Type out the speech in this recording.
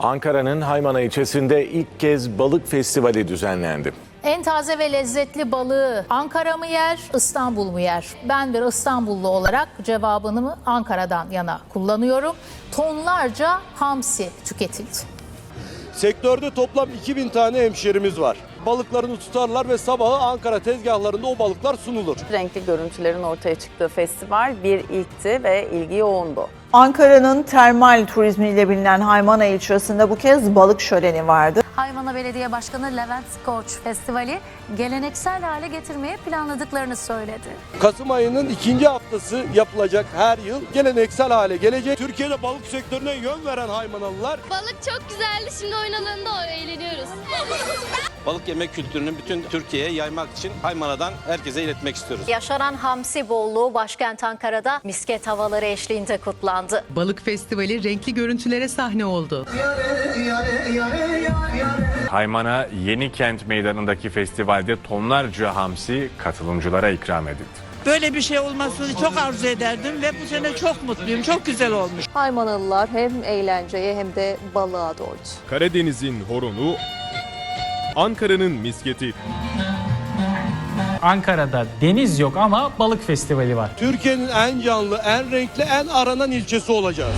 Ankara'nın Haymana ilçesinde ilk kez balık festivali düzenlendi. En taze ve lezzetli balığı Ankara mı yer, İstanbul mu yer? Ben bir İstanbullu olarak cevabını Ankara'dan yana kullanıyorum. Tonlarca hamsi tüketildi. Sektörde toplam 2000 tane hemşerimiz var. Balıklarını tutarlar ve sabahı Ankara tezgahlarında o balıklar sunulur. renkli görüntülerin ortaya çıktığı festival bir ilkti ve ilgi yoğundu. Ankara'nın termal turizmiyle bilinen Haymana ilçesinde bu kez balık şöleni vardı. Haymana Belediye Başkanı Levent Koç festivali geleneksel hale getirmeye planladıklarını söyledi. Kasım ayının ikinci haftası yapılacak her yıl geleneksel hale gelecek. Türkiye'de balık sektörüne yön veren Haymanalılar Balık çok güzeldi. Şimdi oyun alanında eğleniyoruz. Balık yemek kültürünü bütün Türkiye'ye yaymak için Haymana'dan herkese iletmek istiyoruz. Yaşanan hamsi bolluğu başkent Ankara'da misket havaları eşliğinde kutlandı. Balık Festivali renkli görüntülere sahne oldu. Haymana Yeni Kent Meydanı'ndaki festivalde tonlarca hamsi katılımcılara ikram edildi. Böyle bir şey olmasını çok arzu ederdim ve bu sene çok mutluyum. Çok güzel olmuş. Haymanalılar hem eğlenceye hem de balığa doydu. Karadeniz'in horonu, Ankara'nın misketi. Ankara'da deniz yok ama balık festivali var. Türkiye'nin en canlı, en renkli, en aranan ilçesi olacağız.